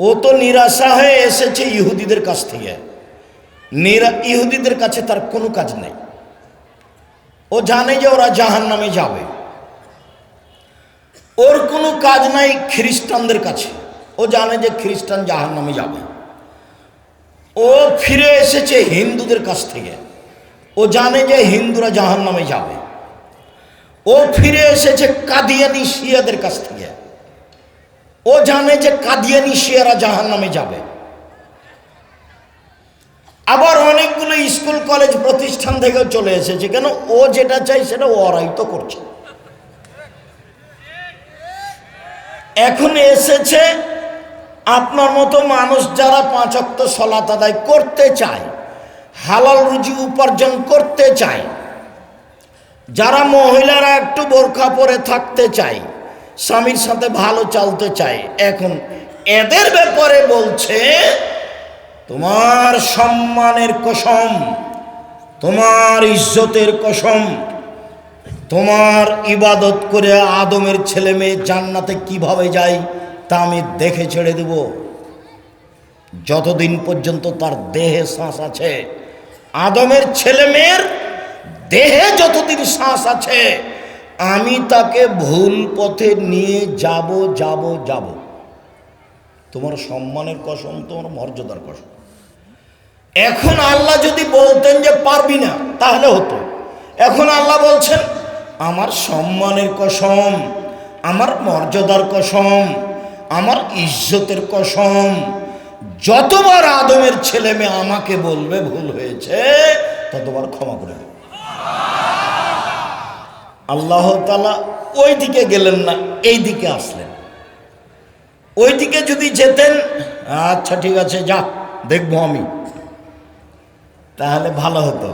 ও তো নিরাশা হয়ে এসেছে ইহুদিদের কাছ থেকে। নিরা, ইহুদিদের কাছে তার কোনো কাজ নেই। ও জানে যে ওরা জাহান নামে যাবে। ওর কোনো কাজ নাই খ্রিস্টানদের কাছে। ও জানে যে খ্রিস্টান জাহান নামে যাবে। ও ফিরে এসেছে হিন্দুদের কাছ থেকে। ও জানে যে হিন্দুরা জাহান নামে যাবে। ও ফিরে এসেছে কাদিয়ানি শিয়াদের কাছ থেকে। ও জানে যে কাদিয়ানি শিয়ারা জাহান নামে যাবে। আবার অনেকগুলো স্কুল, কলেজ, প্রতিষ্ঠান থেকেও চলে এসেছে। কেন? ও যেটা চাই সেটা ওরাই তো করছে। এখন এসেছে আপনার মতো মানুষ যারা পাঁচ অক্ত সলাত আদায় করতে চায়, হালাল রুজি উপার্জন করতে চায়, যারা মহিলারা একটু বোরখা পরে থাকতে চায় স্বামীর সাথে ভালো চালতে চায়। এখন এদের ব্যাপারে বলছে, তোমার সম্মানের কসম, তোমার ইজ্জতের কসম, তোমার ইবাদত করে আদমের ছেলে মেয়ে জান্নাতে কীভাবে যায় তা আমি দেখে ছেড়ে দেব। যতদিন পর্যন্ত তার দেহে শ্বাস আছে, আদমের ছেলে মেয়ের দেহে যতদিন শ্বাস আছে আমি তাকে ভুল পথে নিয়ে যাব যাব যাব। তোমার সম্মানের কসম, তোমার মর্যাদার কসম। এখন আল্লাহ যদি বলতেন যে পারবি না, তাহলে হতো। এখন আল্লাহ বলছেন, আমার সম্মানের কসম, আমার মর্যাদার কসম, আমার ইজ্জতের কসম, যতবার আদমের ছেলে মেয়ে আমাকে বলবে ভুল হয়েছে, ততবার ক্ষমা করে দেব। আল্লাহ তালা ওই দিকে গেলেন না এই দিকে আসলেন। ওই দিকে যদি যেতেন আচ্ছা ঠিক আছে, যা, দেখব আমি। তাহলে ভালো হতো।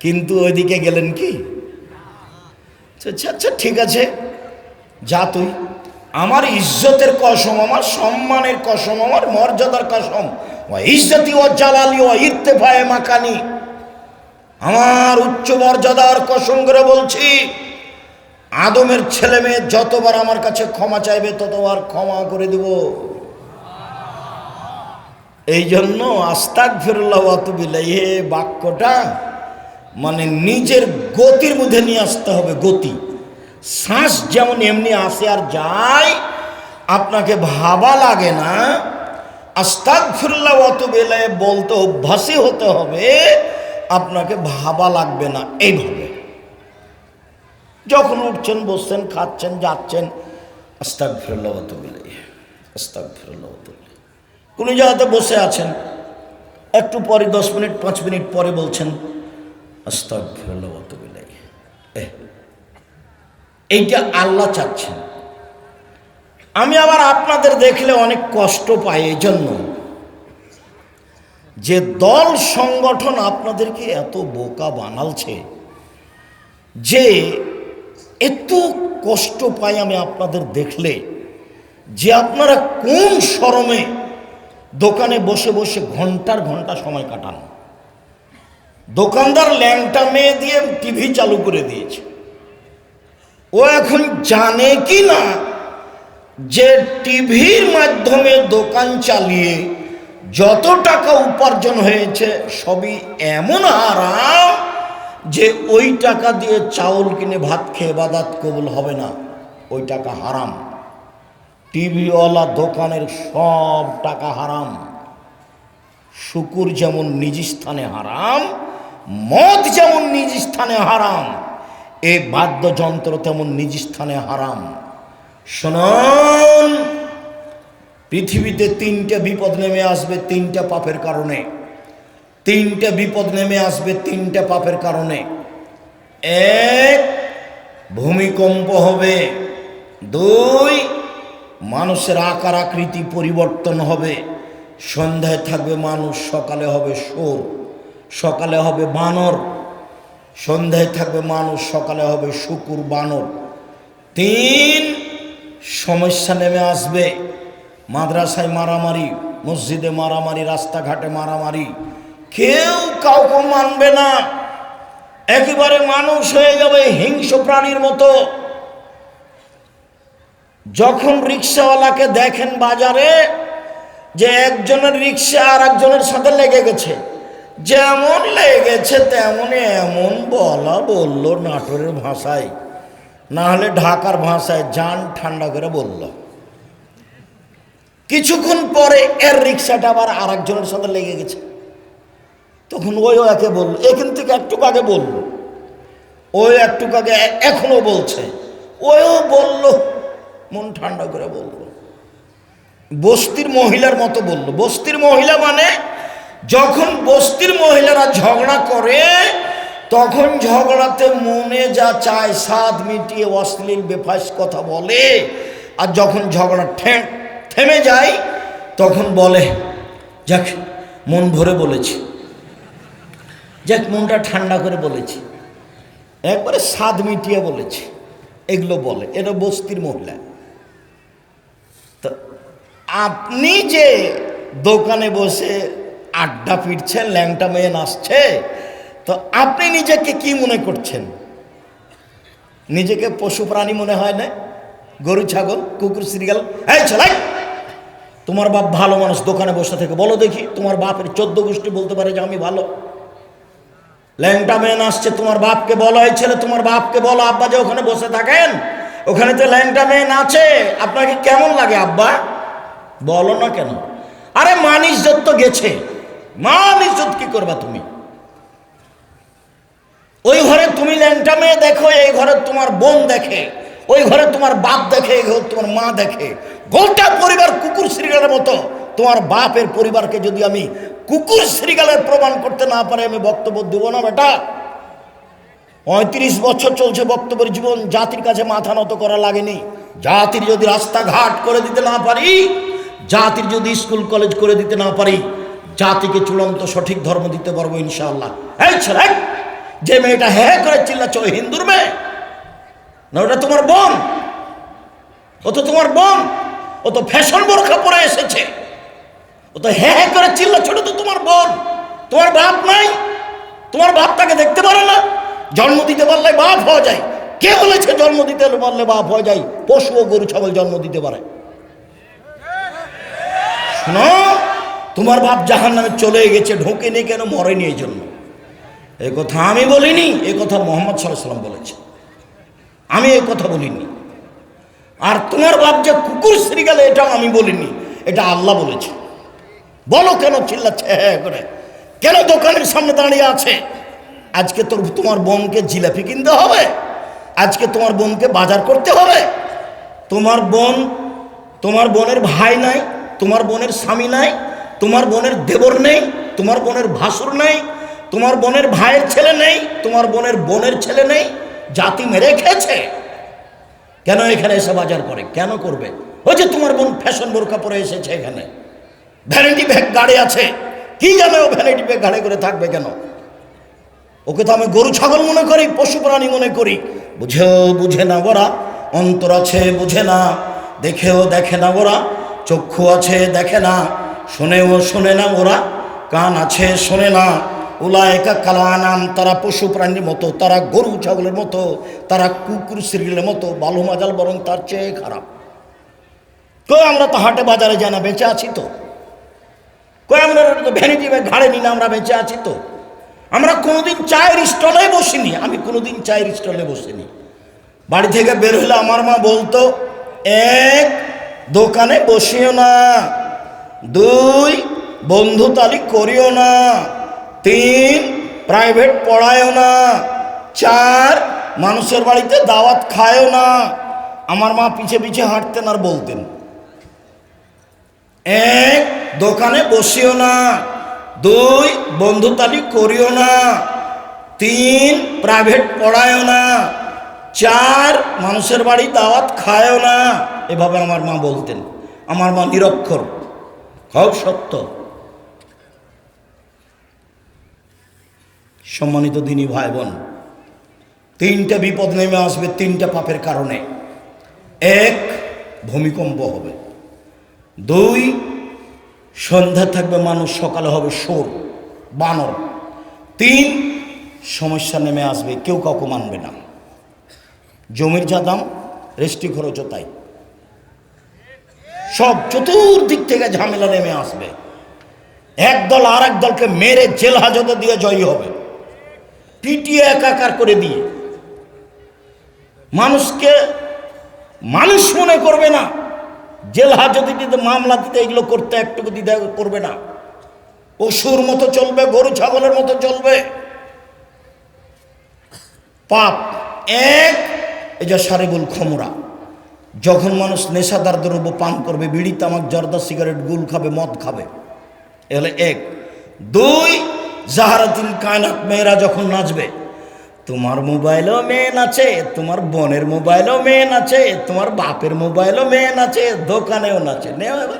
কিন্তু ওইদিকে গেলেন কি? আচ্ছা আচ্ছা ঠিক আছে, যা তুই। আমার ইজ্জতের কসম, আমার সম্মানের কসম, আমার মর্যাদার কসম। ও ইজ্জতি ও জালালি ও ইর্তেফায়ে মাকানি। আমার উচ্চ মর্যাদার কসম করে বলছি, আদমের ছেলে মেয়ে যতবার আমার কাছে ক্ষমা চাইবে, ততবার ক্ষমা করে দিব। এই জন্য আস্তাক ফিরুল্লাহ অতুবিল্লা এ বাক্যটা মানে নিজের গতির মধ্যে নিয়ে আসতে হবে, গতি। শ্বাস যেমন এমনি আসে আর যায়, আপনাকে ভাবা লাগে না। আস্তাক ফিরুল্লাহ বলতে অভ্যাসী হতে হবে আপনাকে ভাবা লাগবে না, এইভাবে। যখন উঠছেন, বসছেন, খাচ্ছেন, যাচ্ছেন আস্তাক ফিরুল্লাহ অতুবিল্লাই আস্তাক ফিরুল্লাহ অতুবিল্লাই কোনো জায়গাতে বসে আছেন, একটু পরে, দশ মিনিট, পাঁচ মিনিট পরে বলছেন, আস্তাগফিরুল্লাহ এইটা আল্লাহ চাচ্ছেন। আমি আবার আপনাদের দেখলে অনেক কষ্ট পাই এই জন্য যে দল সংগঠন আপনাদেরকে এত বোকা বানালছে, যে এত কষ্ট পাই আমি আপনাদের দেখলে, যে আপনারা কোন শরমে দোকানে বসে বসে ঘণ্টার ঘণ্টা সময় কাটান। দোকানদার ল্যাংটা মেয়ে দিয়ে টিভি চালু করে দিয়েছে। ও এখন জানে কি না যে টিভির মাধ্যমে দোকান চালিয়ে যত টাকা উপার্জন হয়েছে, সবই এমন আরাম যে ওই টাকা দিয়ে চাউল কিনে ভাত খেয়ে বাদাত কবুল হবে না। ওই টাকা হারাম। টিভিওয়ালা দোকানের সব টাকা হারাম। শুকুর যেমন নিজ স্থানে হারাম, মদ যেমন নিজ স্থানে হারাম এ বাদ্যযন্ত্র তেমন নিজ স্থানে হারাম। শুনুন পৃথিবীতে তিনটে বিপদ নেমে আসবে তিনটা পাপের কারণে। তিনটে বিপদ নেমে আসবে তিনটে পাপের কারণে। এক, ভূমিকম্প হবে। দুই, মানুষের আকার আকৃতি পরিবর্তন হবে। সন্ধ্যায় থাকবে মানুষ, সকালে হবে সোর সকালে হবে বানর। সন্ধ্যায় থাকবে মানুষ, সকালে হবে শুকুর বানর। তিন, সমস্যা নেমে আসবে। মাদ্রাসায় মারামারি, মসজিদে মারামারি, রাস্তাঘাটে মারামারি। কেউ কাউকে মানবে না। একেবারে মানুষ হয়ে যাবে হিংস্র প্রাণীর মতো। যখন রিক্সাওয়ালাকে দেখেন বাজারে, যে একজনের রিক্সা আর একজনের সাথে লেগে গেছে, যেমন লেগেছে তেমনই এমন বলা বলল নাটোরের ভাষায়। না হলে ঢাকার ভাষায় যান ঠান্ডা করে বলল। কিছুক্ষণ পরে এর রিক্সাটা আবার আর একজনের সাথে লেগে গেছে। তখন ওই একে বলল, এখান থেকে একটু আগে বলল ওই একটু আগে এ- এখনও বলছে। ওও বলল, মন ঠান্ডা করে বলল। বস্তির মহিলার মতো বলল। বস্তির মহিলা মানে যখন বস্তির মহিলারা ঝগড়া করে, তখন ঝগড়াতে মনে যা চায় স্বাদ মিটিয়ে অশ্লীল, বেফাস কথা বলে। আর যখন ঝগড়া ঠে- থেমে যায় তখন বলে, যাক, মন ভরে বলেছি। যাক, মনটা ঠান্ডা করে বলেছি। একবারে স্বাদ মিটিয়ে বলেছি। এগুলো বলে, এটা বস্তির মহিলা। তো আপনি যে দোকানে বসে আড্ডা পিটছেন, ল্যাংটা মেয়ে নাচছে, তো আপনি নিজেকে কি মনে করছেন? নিজেকে পশু প্রাণী মনে হয় না? গরু, ছাগল, কুকুর, সিরিয়াল? এই ছেলে তোমার বাপ ভালো মানুষ দোকানে বসে থেকে। বলো দেখি, তোমার বাপের চোদ্দ গোষ্ঠী বলতে পারে যে আমি ভালো। ল্যাংটা মেয়ে নাচছে তোমার বাপকে বলো, এই ছেলে তোমার বাপকে বলো, আব্বা যে ওখানে বসে থাকেন, ওখানে তো ল্যাংটা মেয়ে নাচে আপনাকে কেমন লাগে আব্বা? বলো না কেন। আরে মান ইজ্জত তো গেছে। মান ইজ্জত কি করবা তুমি? ওই ঘরে তুমি ল্যাংটা মেয়ে দেখো, এই ঘরে তোমার বোন দেখে। ওই ঘরে তোমার বাপ দেখে তোমার মা দেখে। গোটা পরিবার কুকুর শ্রীগালের মতো। তোমার বাপের পরিবারকে যদি আমি কুকুর শ্রীগালের প্রমাণ করতে না পারে, আমি বক্তব্য দেব না, বেটা। পঁয়ত্রিশ বছর চলছে বক্তব্যের জীবন, জাতির কাছে মাথা নত করা লাগেনি। জাতির যদি রাস্তাঘাট করে দিতে না পারি, জাতির যদি স্কুল, কলেজ করে দিতে না পারি, জাতিকে চূড়ান্ত সঠিক ধর্ম দিতে পারব ইনশাআল্লাহ। এই ছেলে, যে মেয়েটা হ্যাঁ হ্যাঁ করে চিল্লাচ্ছ হিন্দুর মেয়ে? না, ওটা তোমার বোন ও তো তোমার বোন ও তো ফ্যাশন বোরখা পরে এসেছে। ও তো হ্যাঁ হ্যাঁ করে চিল্লাচ্ছ ওটা তো তোমার বোন। তোমার বাপ নাই। তোমার বাপ তাকে দেখতে পারে না। জন্ম দিতে পারলে বাপ হওয়া যায়। কে বলেছে জন্ম দিতে পারলে বাপ হওয়া যায়? পশু ও গরু, ছাগল জন্ম দিতে পারে। শোনো, তোমার বাপ জাহান নামে চলে গেছে ঢোকে নেই কেন, মরেনি এই জন্য। এ কথা আমি বলিনি, এ কথা মোহাম্মদ সাল্লাহ সাল্লাম বলেছে। আমি এ কথা বলিনি। আর তোমার বাপ যে কুকুর শ্রীগালে এটাও আমি বলিনি। এটা আল্লাহ বলেছে। বলো কেন চিল্লাচ্ছে? হ্যাঁ হ্যাঁ করে। কেন দোকানের সামনে দাঁড়িয়ে আছে? আজকে তোর তোমার বোনকে জিলাপি কিনতে হবে। আজকে তোমার বোনকে বাজার করতে হবে। তোমার বোন তোমার বোনের ভাই নাই, তোমার বোনের স্বামী নাই, তোমার বোনের দেবর নেই, তোমার বোনের ভাসুর নেই, তোমার বোনের ভাইয়ের ছেলে নেই, তোমার বোনের বোনের ছেলে নেই জাতি মেরে খেয়েছে। কেন এখানে এসে বাজার করে? কেন করবে? ওই যে তোমার বোন ফ্যাশন বোরকা পরে এসেছে এখানে। ভ্যানিটি ব্যাগ গাড়ি আছে। কি জানে ও ভ্যানিটি ব্যাগ গাড়ি করে থাকবে কেন? ওকে তো আমি গরু ছাগল মনে করি, পশু প্রাণী মনে করি। বুঝেও বুঝে না ওরা, অন্তর আছে বুঝে না। দেখেও দেখে না ওরা, চক্ষু আছে দেখে না। শোনেও শোনে না ওরা, কান আছে শোনে না। উলায়কা কালানাম, তারা পশু প্রাণীর মতো, তারা গরু ছাগলের মতো, তারা কুকুর শ্রীলের মতো, বালু মাজাল বরং তার চেয়ে খারাপ। কই আমরা তো হাটে বাজারে যাই না, বেঁচে আছি তো। কই আমরা তো ভ্যানিটি ব্যাগ ঘাড়ে নিই না আমরা বেঁচে আছি তো। আমরা কোনোদিন চায়ের স্টলে বসিনি, আমি কোনোদিন চায়ের স্টলে বসিনি। বাড়ি থেকে বের হলে আমার মা বলতো, এক দোকানে বসিও না, দুই বন্ধু তালিক করিও না। তিন প্রাইভেট পড়ায়ও না। চার, মানুষের বাড়িতে দাওয়াত খায়ও না। আমার মা পিছে পিছে হাঁটতেন আর বলতেন। এক, দোকানে বসিও না। দুই, বন্ধুতালি করিও না। তিন প্রাইভেট পড়ায়ও না। চার, মানুষের বাড়ি দাওয়াত খায়ও না। এভাবে আমার মা বলতেন। আমার মা নিরক্ষর। খুব সত্য। সম্মানিত দিনী ভাই বোন, তিনটা বিপদ নেমে আসবে তিনটা পাপের কারণে। এক, ভূমিকম্প হবে। দুই, সন্ধ্যা থাকবে, মানুষ সকালে হবে সোর বানর। তিন, সমস্যা নেমে আসবে, কেউ কাউকে মানবে না। জমির যা দাম রেস্টি খরচও তাই। সব চতুর্দিক থেকে ঝামেলা নেমে আসবে। একদল আর এক দলকে মেরে জেল হাজতে দিয়ে জয়ী হবে। পিটিয়ে একাকার করে দিয়ে। মানুষকে মানুষ মনে করবে না। জেল হাজতে দিতে মামলা দিতে এগুলো করতে একটুকু দিতে করবে না। পশুর মতো চলবে, গরু, ছাগলের মতো চলবে। পাপ এক যে সারেবুল খমরা। যখন মানুষ নেশাদার দ্রব্য পান করবে, বিড়ি, তামাক, জর্দা, সিগারেট, গুল খাবে, মদ খাবে এ হলে এক। দুই জাহারাতিল কায়নাত মেয়েরা যখন নাচবে, তোমার মোবাইলও মেয়ে নাচে, তোমার বোনের মোবাইলও মেয়ে নাচে, তোমার বাপের মোবাইলও মেয়ে নাচে, দোকানেও নাচে। নেও এবার।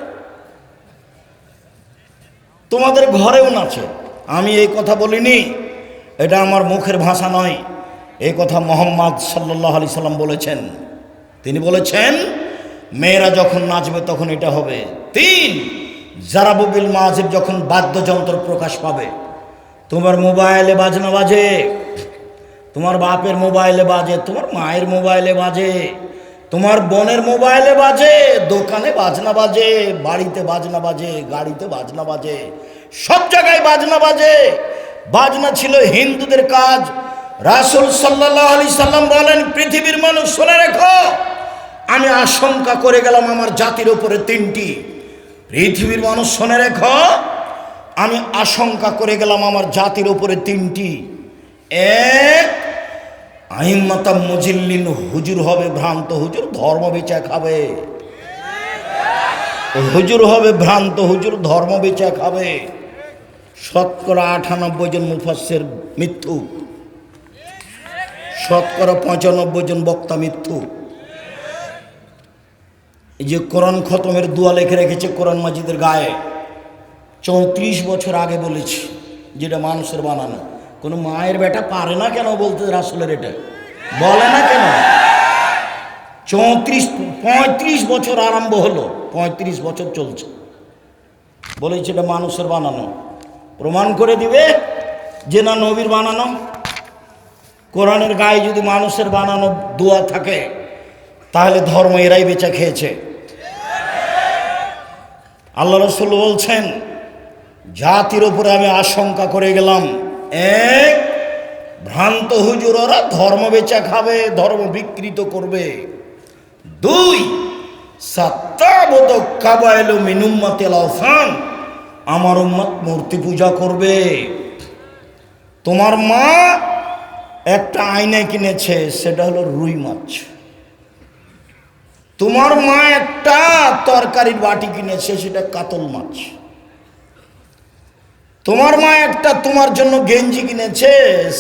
তোমাদের ঘরেও নাচে। আমি এই কথা বলিনি, এটা আমার মুখের ভাষা নয়। এই কথা মোহাম্মদ সাল্লাহ আলি সাল্লাম বলেছেন। তিনি বলেছেন, মেয়েরা যখন নাচবে তখন এটা হবে। তিন জারাবুবিল মাঝের যখন বাদ্যযন্ত্র প্রকাশ পাবে তোমার মোবাইলে বাজনা বাজে। তোমার বাপের মোবাইলে বাজে, তোমার মায়ের মোবাইলে বাজে, তোমার বোনের মোবাইলে বাজে, দোকানে বাজনা বাজে, বাড়িতে বাজনা বাজে, গাড়িতে বাজনা বাজে, সব জায়গায় বাজনা বাজে। বাজনা ছিল হিন্দুদের কাজ। রাসুল সাল্লাহ আলি সাল্লাম বলেন, পৃথিবীর মানুষ শুনে রেখো, আমি আশঙ্কা করে গেলাম আমার জাতির উপরে তিনটি। পৃথিবীর মানুষ শুনে রেখো আমি আশঙ্কা করে গেলাম আমার জাতির উপরে তিনটি। এক আহিম্মাতা মুজিল্লিন হুজুর হবে, ভ্রান্ত হুজুর ধর্ম বেচা খাবে। হুজুর হবে, ভ্রান্ত হুজুর ধর্ম বেচা খাবে। শতকরা আটানব্বই জন মুফাসের মৃত্যু। শতকরা পঁচানব্বই জন বক্তা মৃত্যু। এই যে কোরআন খতমের দোয়া লেখে রেখেছে কোরআন মাজিদের গায়ে। চৌত্রিশ বছর আগে বলেছি যেটা মানুষের বানানো, কোনো মায়ের বেটা পারে না কেন বলতে রাসুলের এটা? বলে না কেন? চৌত্রিশ, পঁয়ত্রিশ বছর আরম্ভ হলো, পঁয়ত্রিশ বছর চলছে। বলেছে এটা মানুষের বানানো। প্রমাণ করে দিবে যে না নবীর বানানো। কোরআনের গায়ে যদি মানুষের বানানো দোয়া থাকে, তাহলে ধর্ম এরাই বেচা খেয়েছে। আল্লাহ রসুল বলছেন জাতির উপরে আমি আশঙ্কা করে গেলাম। এক, ভ্রান্ত হুজুর ওরা ধর্ম বেচা খাবে, ধর্ম বিকৃত করবে। দুই, সত্তাবত কাবায়ল মিনুম্মাতেল আহসান আমার উম্মত মূর্তি পূজা করবে। তোমার মা একটা আয়না কিনেছে, সেটা হলো রুই মাছ। তোমার মা একটা তরকারির বাটি কিনেছে, সেটা কাতল মাছ। তোমার মা একটা তোমার জন্য গেঞ্জি কিনেছে,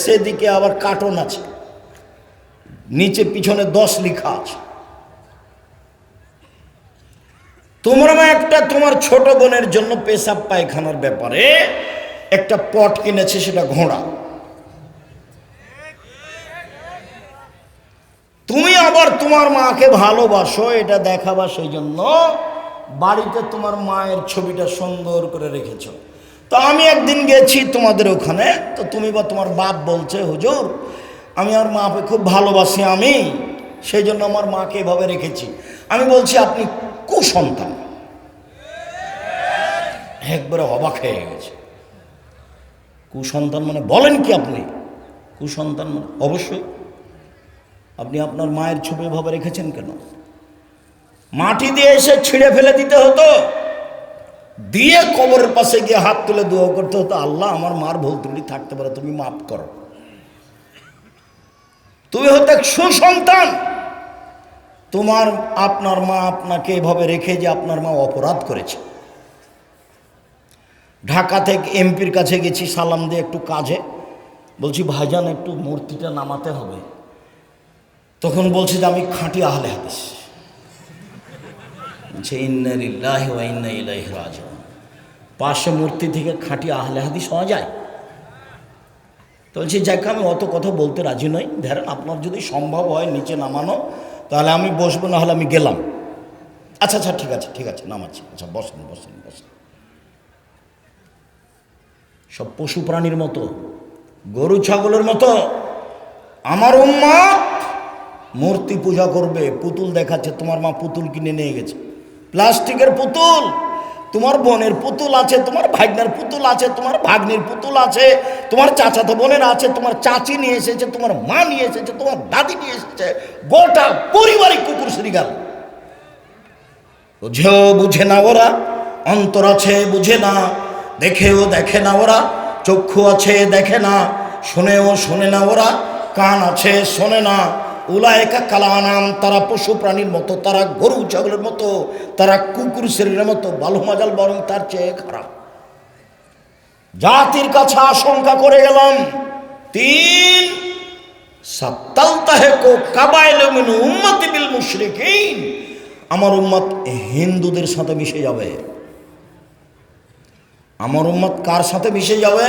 সেদিকে আবার কার্টন আছে। নিচে পিছনে দশ লেখা আছে। তোমার মা একটা তোমার ছোট বোনের জন্য পেশাব পায়খানার ব্যাপারে একটা পট কিনেছে, সেটা ঘোড়া। তুমি আবার তোমার মাকে ভালোবাসো, এটা দেখাবা সেই জন্য বাড়িতে তোমার মায়ের ছবিটা সুন্দর করে রেখেছো। তো আমি একদিন গেছি তোমাদের ওখানে, তো তুমি বা তোমার বাপ বলছে, হুজুর, আমি আমার মাকে খুব ভালোবাসি আমি, সেই জন্য আমার মাকে এভাবে রেখেছি। আমি বলছি, আপনি কুসন্তান। একবারে অবাক হয়ে গেছে। কুসন্তান মানে বলেন কি আপনি? কুসন্তান মানে অবশ্যই। আপনি আপনার মায়ের ছবি ভাবে রেখেছেন কেন? মাটি দিয়ে এসে ছিঁড়ে ফেলে দিতে হতো। দিয়ে কবরের পাশে গিয়ে হাত তুলে দোয়া করতে হতো, আল্লাহ, আমার মার ভুল ত্রুটি থাকতে পারে, তুমি মাফ করো। তুমি হতে সুসন্তান। তোমার আপনার মা আপনাকে এভাবে রেখে যে আপনার মা অপরাধ করেছে। ঢাকা থেকে এমপির কাছে গেছি, সালাম দিয়ে একটু কাজে। বলছি, ভাইজান, একটু মূর্তিটা নামাতে হবে। তখন বলছে যে, আমি খাঁটি আহলে হাদিস। বলছে ইন্না লিল্লাহি ওয়া ইন্না ইলাইহি রাজিউন। পাশে মূর্তি থেকে খাঁটি আহলে হাদিস যায়। তো বলছি, যাক, আমি অত কথা বলতে রাজি নই। ধরেন, আপনার যদি সম্ভব হয় নিচে নামানো, তাহলে আমি বসবো, না হলে আমি গেলাম। আচ্ছা আচ্ছা ঠিক আছে ঠিক আছে, নামাচ্ছি। আচ্ছা বসেন বসেন বসেন। সব পশু প্রাণীর মতো, গরু, ছাগলের মতো। আমার উম্মত মূর্তি পূজা করবে, পুতুল দেখাচ্ছে, তোমার মা পুতুল কিনে নিয়ে গেছে। প্লাস্টিকের পুতুল। তোমার বোনের পুতুল আছে, তোমার ভাগ্নের পুতুল আছে, তোমার ভাগ্নির পুতুল আছে, তোমার চাচাতো বোনের আছে, তোমার চাচি নিয়ে এসেছে, তোমার মা নিয়ে এসেছে, তোমার দাদি নিয়ে এসেছে, গোটা পরিবারিক কুকুর শ্রীগাল বুঝেও বুঝে না ওরা, অন্তর আছে বুঝে না, দেখেও দেখে না ওরা, চক্ষু আছে দেখে না, শুনেও শোনে না ওরা, কান আছে শোনে না উলায়কা কালানাম, তারা পশু প্রাণীর মতো, তারা গরু ছাগলের মতো, তারা কুকুর শরীরের মতো, বালু মাজাল বরং তার চেয়ে খারাপ। জাতির কাছে আশঙ্কা করে গেলাম, তিন আমার উম্মত হিন্দুদের সাথে মিশে যাবে। আমার উম্মত কার সাথে মিশে যাবে!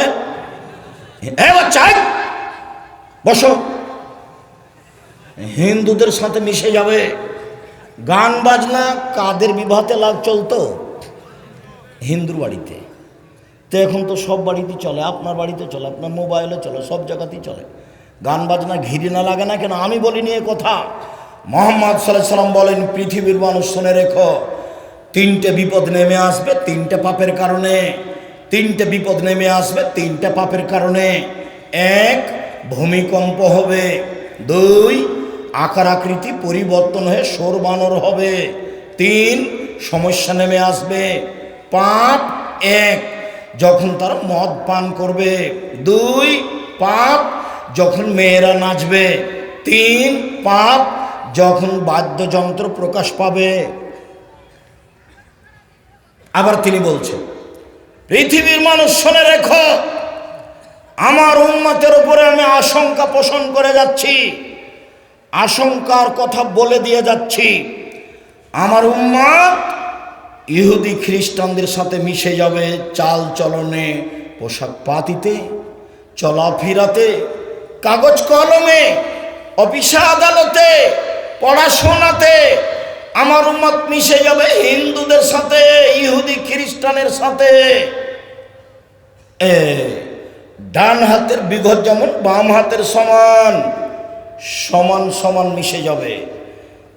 বসো। হিন্দুদের সাথে মিশে যাবে। গান বাজনা কাদের বিবাহতে লাভ চলতো? হিন্দুর বাড়িতে। তো এখন তো সব বাড়িতে চলে, আপনার বাড়িতে চলে, আপনার মোবাইলে চলে, সব জায়গাতেই চলে। গান বাজনা ঘিরে না লাগে না কেন? আমি বলিনি এ কথা। মোহাম্মদ সাল্লাহ সাল্লাম বলেন, পৃথিবীর মানুষ শুনে রেখো, তিনটে বিপদ নেমে আসবে, তিনটে পাপের কারণে। তিনটে বিপদ নেমে আসবে, তিনটে পাপের কারণে। এক, ভূমিকম্প হবে। দুই আকার আকৃতি পরিবর্তন হয়ে সোর বানর হবে। তিন, সমস্যা নেমে আসবে। পাপ এক, যখন তারা মদ পান করবে। দুই, পাপ, যখন মেয়েরা নাচবে। তিন, পাপ, যখন বাদ্যযন্ত্র প্রকাশ পাবে। আবার তিনি বলছেন, পৃথিবীর মানুষ শুনে রেখো, আমার উন্মতের উপরে আমি আশঙ্কা পোষণ করে যাচ্ছি। আশঙ্কার কথা বলে দিয়ে যাচ্ছি। আমার উম্মাদ ইহুদি খ্রিস্টানদের সাথে মিশে যাবে চাল চলনে, পোশাক পাতিতে, চলাফেরাতে, কাগজ কলমে, অফিসে আদালতে, পড়াশোনাতে। আমার উম্মত মিশে যাবে হিন্দুদের সাথে, ইহুদি খ্রিস্টানের সাথে। এ, ডান হাতের বিঘত যেমন বাম হাতের সমান। সমান সমান মিশে যাবে।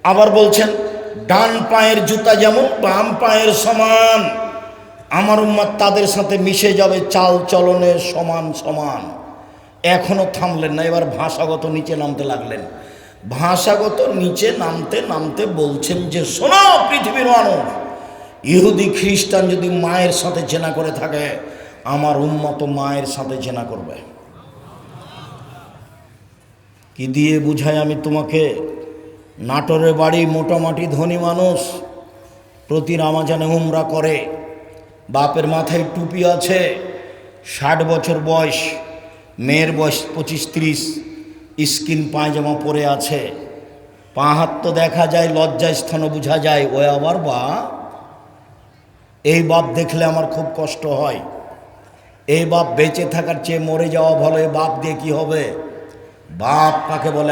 আবার বলছেন, ডান পায়ের জুতা যেমন, বাম পায়ের সমান। আমার উম্মাদ তাদের সাথে মিশে যাবে, চাল চলনের সমান সমান। এখনও থামলেন না, এবার ভাষাগত নিচে নামতে লাগলেন। ভাষাগত নিচে নামতে নামতে বলছেন যে, শোনো পৃথিবীর মানুষ, ইহুদি, খ্রিস্টান যদি মায়ের সাথে জেনা করে থাকে, আমার উন্মত মায়ের সাথে জেনা করবে। কি দিয়ে বুঝাই আমি তোমাকে? নাটোরের বাড়ি মোটামুটি ধনী মানুষ, প্রতি রামাজানে উমরা করে। বাপের মাথায় টুপি আছে, ষাট বছর বয়স, মেয়ের বয়স পঁচিশ ত্রিশ, স্কিন পায়জামা পরে আছে। পা হাত তো দেখা যায়, লজ্জায় স্থানও বোঝা যায়। ও আবার বা? এই বাপ দেখলে আমার খুব কষ্ট হয়। এই বাপ বেঁচে থাকার চেয়ে মরে যাওয়া ভালো, এই বাপ দিয়ে কী হবে? বাপ কাকে বলে?